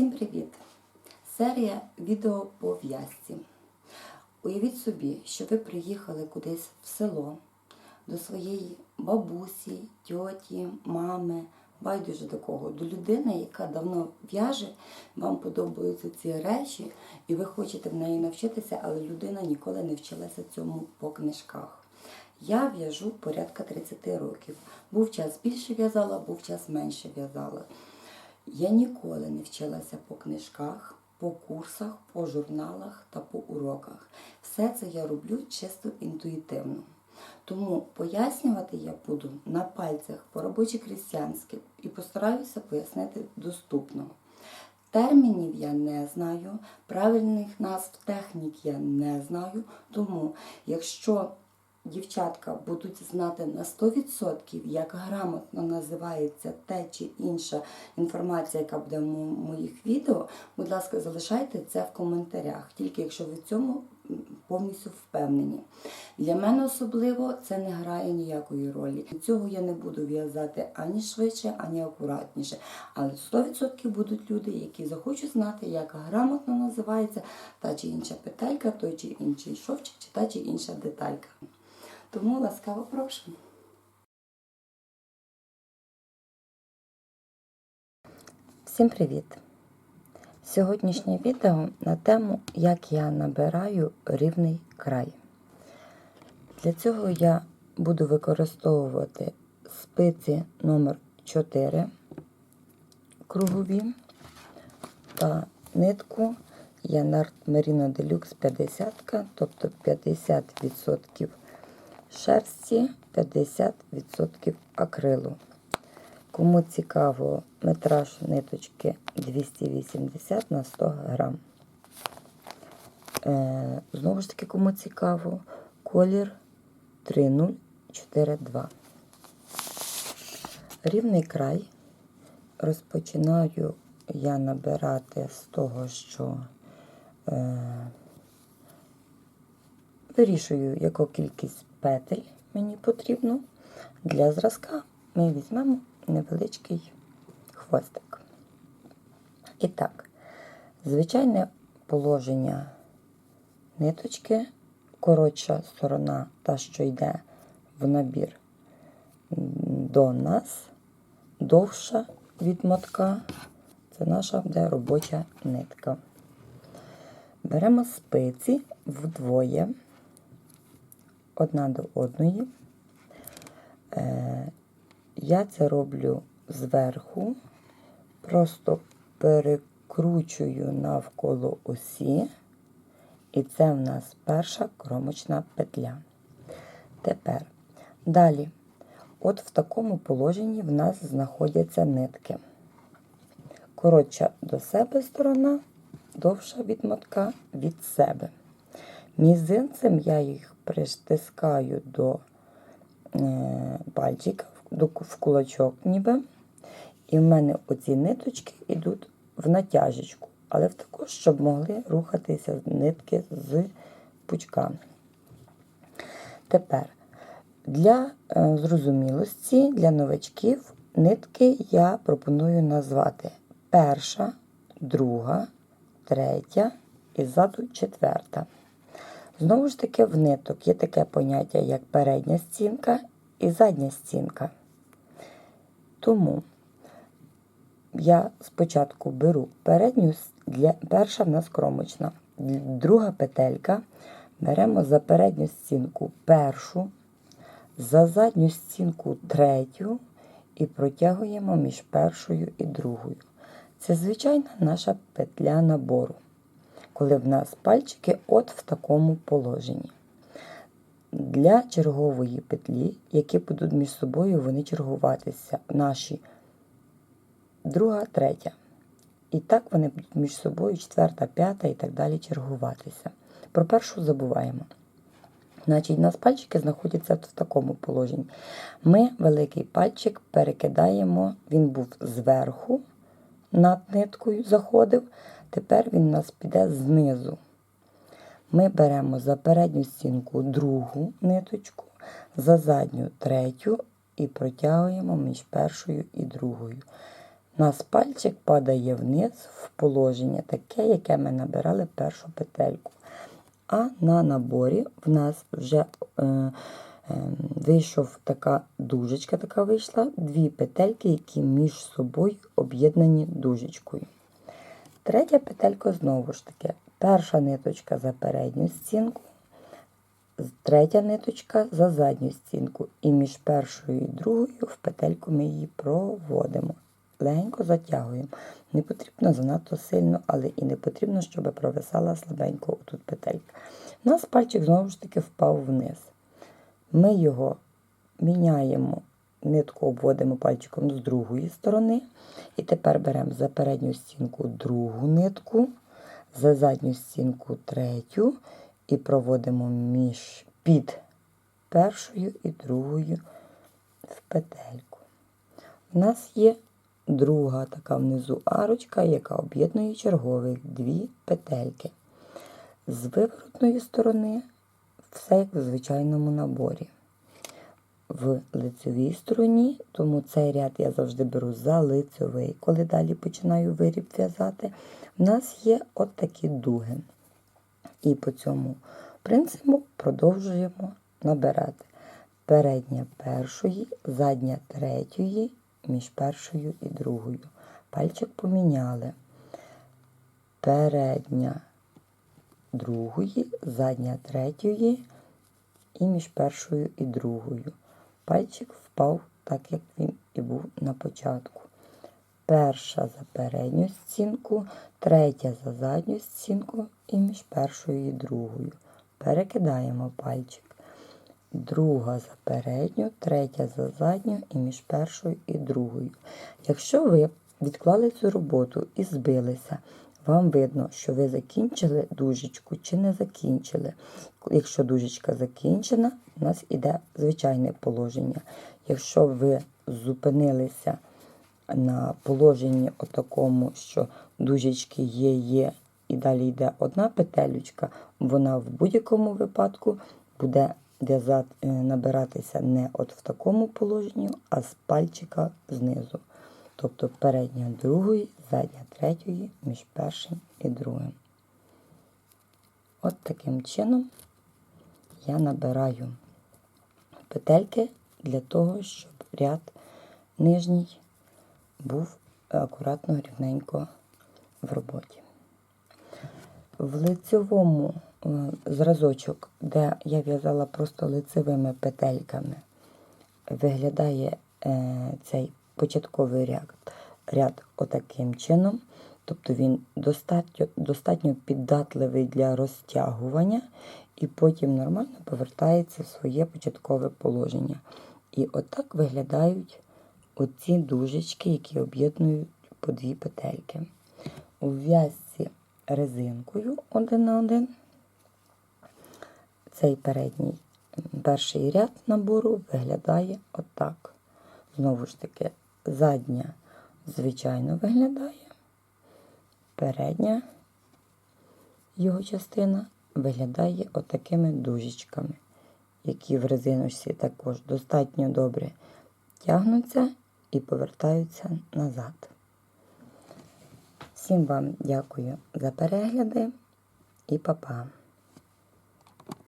Всім привіт! Серія відео по в'язці. Уявіть собі, що ви приїхали кудись в село до своєї бабусі, тьоті, мами, байдуже до кого, до людини, яка давно в'яже, вам подобаються ці речі, і ви хочете в неї навчитися, але людина ніколи не вчилася цьому по книжках. Я в'яжу порядка 30 років. Був час більше в'язала, був час менше в'язала. Я ніколи не вчилася по книжках, по курсах, по журналах та по уроках. Все це я роблю чисто інтуїтивно. Тому пояснювати я буду на пальцях по робочі крістянськи і постараюся пояснити доступно. Термінів я не знаю, правильних назв технік я не знаю. Тому, якщо дівчатка будуть знати на 100%, як грамотно називається те чи інша інформація, яка буде в моїх відео, будь ласка, залишайте це в коментарях, тільки якщо ви в цьому повністю впевнені. Для мене особливо це не грає ніякої ролі. Цього я не буду в'язати ані швидше, ані акуратніше. Але 100% будуть люди, які захочуть знати, як грамотно називається та чи інша петелька, той чи інший шовчик, чи та чи інша деталька. Тому ласкаво прошу. Всім привіт! Сьогоднішнє відео на тему, як я набираю рівний край. Для цього я буду використовувати спиці номер 4 кругові та нитку Янард Merino Deluxe 50, тобто 50% шерсті, 50% акрилу. Кому цікаво, метраж ниточки 280 на 100 грам. Е, знову ж таки, кому цікаво, колір 3042. Рівний край розпочинаю я набирати з того, що е, вирішую, яку кількість петель мені потрібно. Для зразка ми візьмемо невеличкий хвостик. І так, звичайне положення ниточки, коротша сторона, та, що йде в набір до нас, довша від мотка, це наша буде робоча нитка. Беремо спиці вдвоє, одна до одної. Е, я це роблю зверху, просто перекручую навколо осі, і це в нас перша кромочна петля. Тепер далі, от в такому положенні в нас знаходяться нитки. Коротша до себе сторона, довша від мотка від себе. Мізинцем я їх притискаю до е, пальчика, в кулачок ніби. І в мене оці ниточки йдуть в натяжечку, але в також, щоб могли рухатися нитки з пучками. Тепер для е, зрозумілості, для новачків нитки я пропоную назвати перша, друга, третя і ззаду четверта. Знову ж таки, в ниток є таке поняття, як передня стінка і задня стінка. Тому я спочатку беру передню, для, перша в нас кромочна, друга петелька. Беремо за передню стінку першу, за задню стінку третю і протягуємо між першою і другою. Це звичайна наша петля набору, коли в нас пальчики от в такому положенні. Для чергової петлі, які будуть між собою вони чергуватися, наші друга, третя. І так вони будуть між собою четверта, п'ята і так далі чергуватися. Про першу забуваємо. Значить, у нас пальчики знаходяться в такому положенні. Ми великий пальчик перекидаємо, він був зверху, над ниткою заходив, тепер він у нас піде знизу. Ми беремо за передню стінку другу ниточку, за задню третю і протягуємо між першою і другою. Нас пальчик падає вниз в положення, таке, яке ми набирали першу петельку. А на наборі в нас вже е, е, вийшов така дужечка, така вийшла, дві петельки, які між собою об'єднані дужечкою. Третя петелька знову ж таки. Перша ниточка за передню стінку, третя ниточка за задню стінку. І між першою і другою в петельку ми її проводимо. Легенько затягуємо. Не потрібно занадто сильно, але і не потрібно, щоб провисала слабенько тут петелька. У нас пальчик знову ж таки впав вниз. Ми його міняємо, нитку обводимо пальчиком з другої сторони. І тепер беремо за передню стінку другу нитку, за задню стінку третю і проводимо між під першою і другою в петельку. У нас є друга така внизу арочка, яка об'єднує чергових дві петельки. З виворотної сторони все як в звичайному наборі. В лицевій стороні, тому цей ряд я завжди беру за лицевий, коли далі починаю виріб в'язати. У нас є от такі дуги. І по цьому принципу продовжуємо набирати передня першої, задня третьої, між першою і другою. Пальчик поміняли. Передня другої, задня третьої і між першою і другою. Пальчик впав так, як він і був на початку. Перша за передню стінку, третя за задню стінку і між першою і другою. Перекидаємо пальчик. Друга за передню, третя за задню і між першою і другою. Якщо ви відклали цю роботу і збилися, вам видно, що ви закінчили дужечку чи не закінчили. Якщо дужечка закінчена, у нас іде звичайне положення. Якщо ви зупинилися на положенні отакому, що дужечки є, є, і далі йде одна петелючка, вона в будь-якому випадку буде е, набиратися не от в такому положенні, а з пальчика знизу. Тобто передня другої, задня третьої, між першим і другим. От таким чином я набираю петельки для того, щоб ряд нижній був акуратно рівненько в роботі. В лицевому е, зразочок, де я в'язала просто лицевими петельками, виглядає е, цей початковий ряд, ряд отаким чином. Тобто він достатньо, достатньо піддатливий для розтягування, і потім нормально повертається в своє початкове положення. І отак виглядають оці дужечки, які об'єднують по дві петельки. У в'язці резинкою один на один. Цей передній перший ряд набору виглядає отак. Знову ж таки, задня, звичайно, виглядає, передня його частина виглядає отакими дужечками, які в резиночці також достатньо добре тягнуться і повертаються назад. Всім вам дякую за перегляди і па-па!